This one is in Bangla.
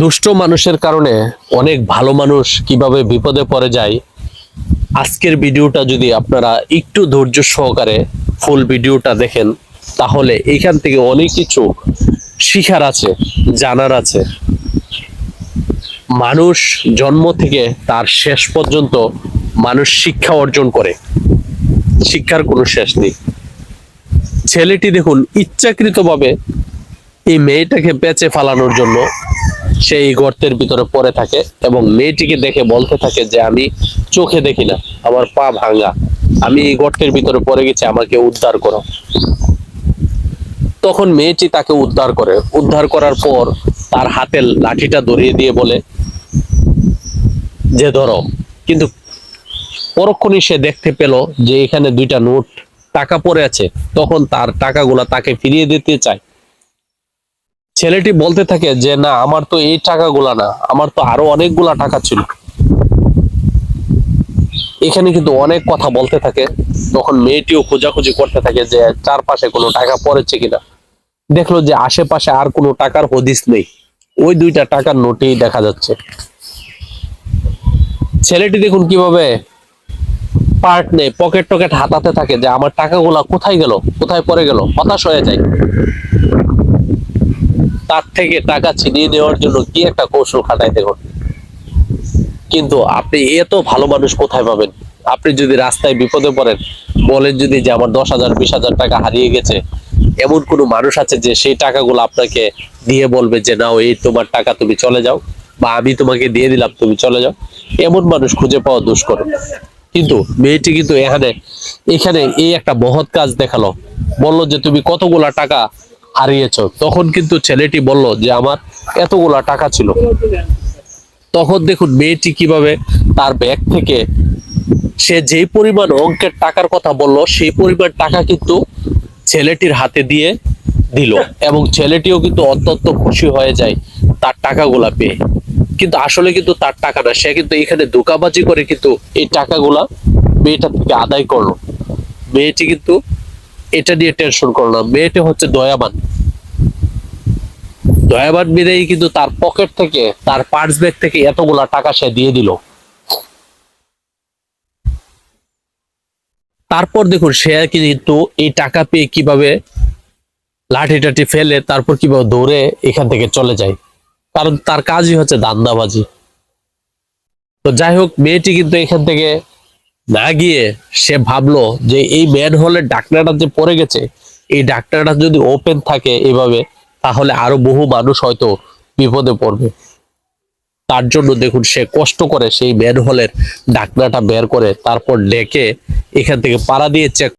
দুষ্ট মানুষের কারণে অনেক ভালো মানুষ কীভাবে বিপদে পড়ে যায়, আজকের ভিডিওটা যদি আপনারা একটু ধৈর্য সহকারে ফুল ভিডিওটা দেখেন, তাহলে এখান থেকে অনেক কিছু শিখার আছে, জানার আছে। মানুষ জন্ম থেকে তার শেষ পর্যন্ত মানুষ শিক্ষা অর্জন করে। শিক্ষার কোনো শেষ নেই। ছেলেটি দেখুন ইচ্ছাকৃতভাবে এই মেয়েটাকে বেঁচে ফালানোর জন্য সে এই গর্তের ভিতরে পড়ে থাকে এবং মেয়েটিকে দেখে বলতে থাকে যে আমি চোখে দেখি না, আমার পা ভাঙা। আমি এই গর্তের ভিতরে পড়ে গেছি, আমাকে উদ্ধার করো। তখন মেয়েটি তাকে উদ্ধার করে। উদ্ধার করার পর তার হাতে লাঠিটা ধরিয়ে দিয়ে বলে যে, ধরো। কিন্তু পরক্ষণই সে দেখতে পেল যে এখানে দুইটা নোট টাকা পড়ে আছে। তখন তার টাকাগুলা তাকে ফিরিয়ে দিতে চায়। ছেলেটি বলতে থাকে যে, না, আমার তো এই টাকাগুলা না, আমার তো আরও অনেকগুলা টাকা ছিল। এখানে কিন্তু অনেক কথা বলতে থাকে। তখন মেয়েটিও খোঁজাখুঁজি করতে থাকে যে, চারপাশে কোনো টাকা পড়েছে কিনা। দেখল যে, আশেপাশে আর কোনো টাকার হদিস নেই। ওই দুইটা টাকার নোটেই দেখা যাচ্ছে। ছেলেটি দেখুন কীভাবে পার্ট নেই পকেট টকেট হাতাতে থাকে যে, আমার টাকাগুলা কোথায় গেল? কোথায় পড়ে গেল? হতাশ হয়ে যায়। তার থেকে টাকা ছিনিয়ে নেওয়ার জন্য কি একটা কৌশল খাটায় দেখুন। কিন্তু আপনি এত ভালো মানুষ কোথায় পাবেন? আপনি যদি রাস্তায় বিপদে পড়েন, বলেন যদি যে আমার দশ হাজার, বিশ হাজার টাকা হারিয়ে গেছে, এমন কোনো মানুষ আছে যে সেই টাকাগুলো আপনাকে দিয়ে বলবে যে, নাও, এই তোমার টাকা তুমি চলে যাও বা আমি তোমাকে দিয়ে দিলাম, তুমি চলে যাও। এমন মানুষ খুঁজে পাওয়া দুষ্কর। কিন্তু মেয়েটি কিন্তু এখানে এখানে এই একটা মহৎ কাজ দেখাল। বলল যে, তুমি কতগুলা টাকা হারিয়েছো। তখন কিন্তু ছেলেটি বলল যে, আমার এতগুলা টাকা ছিল। তখন দেখুন, মেয়েটি কীভাবে তার ব্যাগ থেকে সে যেই পরিমাণ অঙ্কের টাকার কথা বলল, সেই পরিমাণ টাকা কিন্তু ছেলেটির হাতে দিয়ে দিল এবং ছেলেটিও কিন্তু অত্যন্ত খুশি হয়ে যায় তার টাকাগুলা পেয়ে। কিন্তু আসলে কিন্তু তার টাকা না, সে কিন্তু এখানে ধোকাবাজি করে কিন্তু এই টাকাগুলা মেয়েটা থেকে আদায় করল। মেয়েটি কিন্তু এটা নিয়ে টেনশন করল মেয়েটি হচ্ছে দয়াবান। দয়াবান মেয়েই কিন্তু তার পকেট থেকে, তার পার্স ব্যাগ থেকে এতগুলা টাকা সে দিয়ে দিল। তারপর দেখুন, সে কিন্তু এই টাকা পেয়ে কীভাবে লাঠি টাঠি ফেলে, তারপর কীভাবে দৌড়ে এখান থেকে চলে যায়। কারণ তার কাজই হচ্ছে দান্দাবাজি। তো যাই হোক, মেয়েটি কিন্তু এখান থেকে না গিয়ে সে ভাবলো যে এই ম্যান হলের ডাক্তারটা যে পড়ে গেছে, এই ডাক্তারটা যদি ওপেন থাকে এভাবে তাহলে আরও বহু মানুষ হয়তো বিপদে পড়বে। তার জন্য দেখুন, সে কষ্ট করে সেই ম্যানহোলের ডাকনাটা বের করে তারপর ডেকে এখান থেকে পাড়া দিয়ে চেক